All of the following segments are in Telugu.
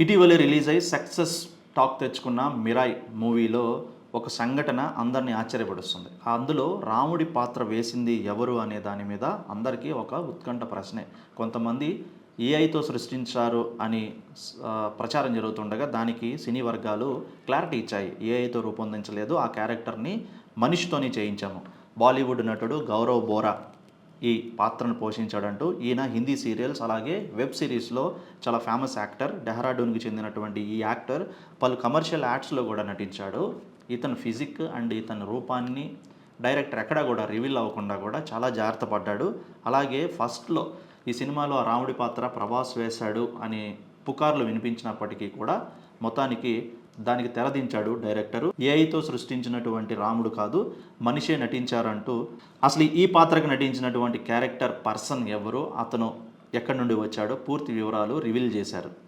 ఇటీవలే రిలీజ్ అయ్యి సక్సెస్ టాక్ తెచ్చుకున్న మిరాయ్ మూవీలో ఒక సంఘటన అందరినీ ఆశ్చర్యపడుస్తుంది అందులో రాముడి పాత్ర వేసింది ఎవరు అనే దాని మీద అందరికీ ఒక ఉత్కంఠ ప్రశ్నే. కొంతమంది ఏఐతో సృష్టించారు అని ప్రచారం జరుగుతుండగా దానికి సినీ వర్గాలు క్లారిటీ ఇచ్చాయి. ఏఐతో రూపొందించలేదు. ఆ క్యారెక్టర్ని మనిషితోనే చేయించాము. బాలీవుడ్ నటుడు గౌరవ్ బోరా ఈ పాత్రను పోషించాడంటూ ఈయన హిందీ సీరియల్స్ అలాగే వెబ్ సిరీస్లో చాలా ఫేమస్ యాక్టర్ డెహ్రాడూన్కి చెందినటువంటి ఈ యాక్టర్ పలు కమర్షియల్ యాడ్స్లో కూడా నటించాడు. ఇతను ఫిజిక్ అండ్ ఇతని రూపాన్ని డైరెక్టర్ ఎక్కడా కూడా రివీల్ అవ్వకుండా కూడా చాలా జాగ్రత్త పడ్డాడు. అలాగే ఫస్ట్లో ఈ సినిమాలో ఆ రాముడి పాత్ర ప్రభాస్ వేశాడు అని పుకార్లు వినిపించినప్పటికీ కూడా మొత్తానికి దానికి తెరదించాడు డైరెక్టరు. ఏఐతో సృష్టించినటువంటి రాముడు కాదు మనిషే నటించారంటూ అసలు ఈ పాత్రకు నటించినటువంటి క్యారెక్టర్ పర్సన్ ఎవరు అతను ఎక్కడి నుండి వచ్చాడో పూర్తి వివరాలు రివీల్ చేశారు.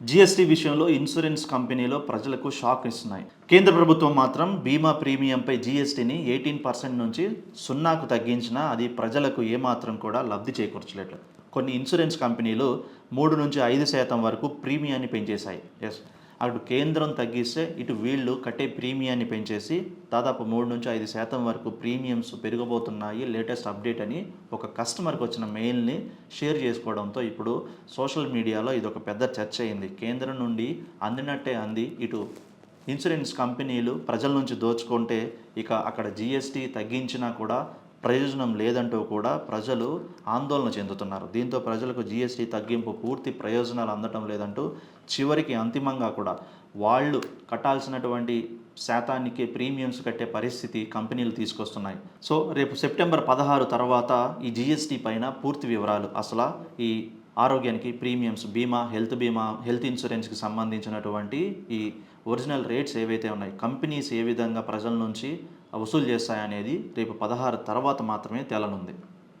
జిఎస్టీ విషయంలో ఇన్సూరెన్స్ కంపెనీలో ప్రజలకు షాక్ ఇస్తున్నాయి. కేంద్ర ప్రభుత్వం మాత్రం బీమా ప్రీమియంపై జీఎస్టీని ఎయిటీన్ పర్సెంట్ నుంచి సున్నాకు తగ్గించినా అది ప్రజలకు ఏమాత్రం కూడా లబ్ధి చేకూర్చలేదు కొన్ని ఇన్సూరెన్స్ కంపెనీలు మూడు నుంచి ఐదు శాతం వరకు ప్రీమియాన్ని పెంచేశాయి. ఎస్ అటు కేంద్రం తగ్గిస్తే ఇటు వీళ్ళు కట్టే ప్రీమియాన్ని పెంచేసి దాదాపు మూడు నుంచి ఐదు శాతం వరకు ప్రీమియమ్స్ పెరగబోతున్నాయి లేటెస్ట్ అప్డేట్ అని ఒక కస్టమర్కి వచ్చిన మెయిల్ని షేర్ చేసుకోవడంతో ఇప్పుడు సోషల్ మీడియాలో ఇది ఒక పెద్ద చర్చ అయింది. కేంద్రం నుండి అందినట్టే అంది. ఇటు ఇన్సూరెన్స్ కంపెనీలు ప్రజల నుంచి దోచుకుంటే ఇక అక్కడ జిఎస్టీ తగ్గించినా కూడా ప్రయోజనం లేదంటూ కూడా ప్రజలు ఆందోళన చెందుతున్నారు. దీంతో ప్రజలకు జిఎస్టీ తగ్గింపు పూర్తి ప్రయోజనాలు అందటం లేదంటూ చివరికి అంతిమంగా కూడా వాళ్ళు కట్టాల్సినటువంటి శాతానికి ప్రీమియమ్స్ కట్టే పరిస్థితి కంపెనీలు తీసుకొస్తున్నాయి. సో రేపు సెప్టెంబర్ పదహారు తర్వాత ఈ జిఎస్టీ పైన పూర్తి వివరాలు. అసలు ఈ ఆరోగ్యానికి ప్రీమియమ్స్ బీమా హెల్త్ బీమా హెల్త్ ఇన్సూరెన్స్కి సంబంధించినటువంటి ఈ ఒరిజినల్ రేట్స్ ఏవైతే ఉన్నాయి కంపెనీస్ ఏ విధంగా ప్రజల నుంచి వసూలు చేస్తాయనేది రేపు పదహారు తర్వాత మాత్రమే తేలనుంది.